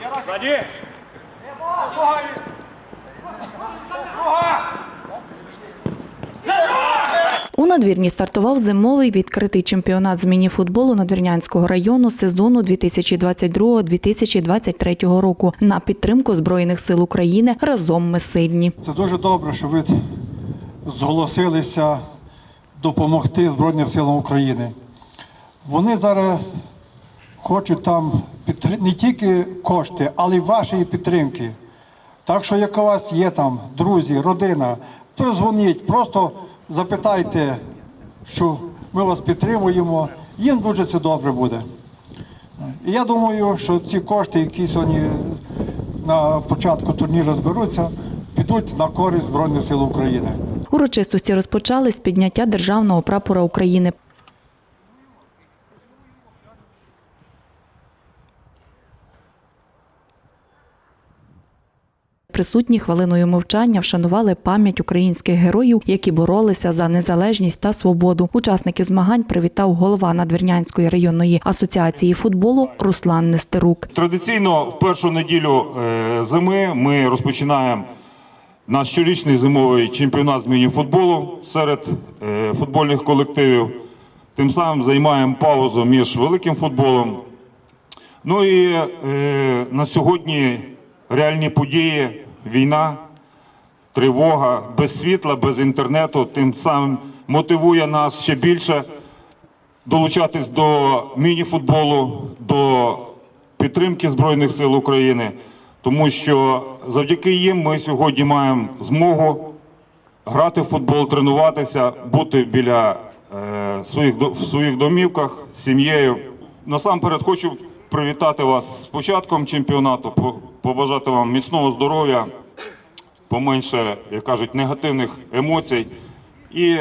Сзади. У надвірні стартував зимовий відкритий чемпіонат з міні-футболу Надвірнянського району сезону 2022-2023 року на підтримку Збройних сил України разом ми сильні. Це дуже добре, що ви зголосилися допомогти Збройним силам України. Вони зараз хочуть там не тільки кошти, але й вашої підтримки. Так що, як у вас є там друзі, родина, перезвоніть, просто запитайте, що ми вас підтримуємо. Їм дуже це добре буде. І я думаю, що ці кошти, які сьогодні на початку турніру зберуться, підуть на користь Збройних сил України. Урочистості розпочали з підняття державного прапора України. Присутні хвилиною мовчання вшанували пам'ять українських героїв, які боролися за незалежність та свободу. Учасників змагань привітав голова Надвірнянської районної асоціації футболу Руслан Нестерук. Традиційно в першу неділю е, зими ми розпочинаємо наш щорічний зимовий чемпіонат з міні-футболу серед е, футбольних колективів. Тим самим займаємо паузу між великим футболом. Ну і е, на сьогодні реальні події, війна, тривога, без світла, без інтернету, тим самим мотивує нас ще більше долучатись до міні-футболу, до підтримки Збройних сил України, тому що завдяки їм ми сьогодні маємо змогу грати в футбол, тренуватися, бути біля е, своїх в своїх домівках сім'єю. Насамперед хочу привітати вас з початком чемпіонату, побажати вам міцного здоров'я, поменше, як кажуть, негативних емоцій і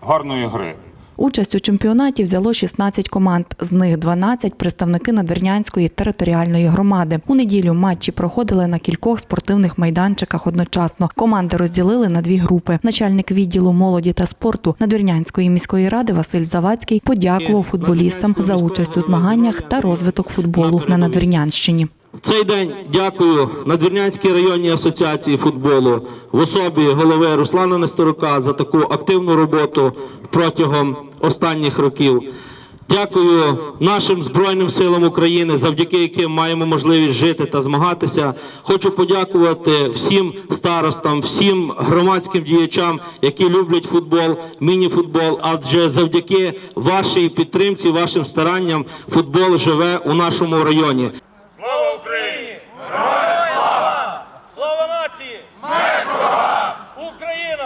гарної гри. Участь у чемпіонаті взяло 16 команд, з них 12 – представники Надвірнянської територіальної громади. У неділю матчі проходили на кількох спортивних майданчиках одночасно. Команди розділили на дві групи. Начальник відділу молоді та спорту Надвірнянської міської ради Василь Завадський подякував футболістам за участь у змаганнях та розвиток футболу на Надвірнянщині. В цей день дякую Надвірнянській районній асоціації футболу в особі голови Руслана Нестерука за таку активну роботу протягом останніх років. Дякую нашим Збройним силам України, завдяки яким маємо можливість жити та змагатися. Хочу подякувати всім старостам, всім громадським діячам, які люблять футбол, міні-футбол. Адже завдяки вашій підтримці, вашим старанням футбол живе у нашому районі.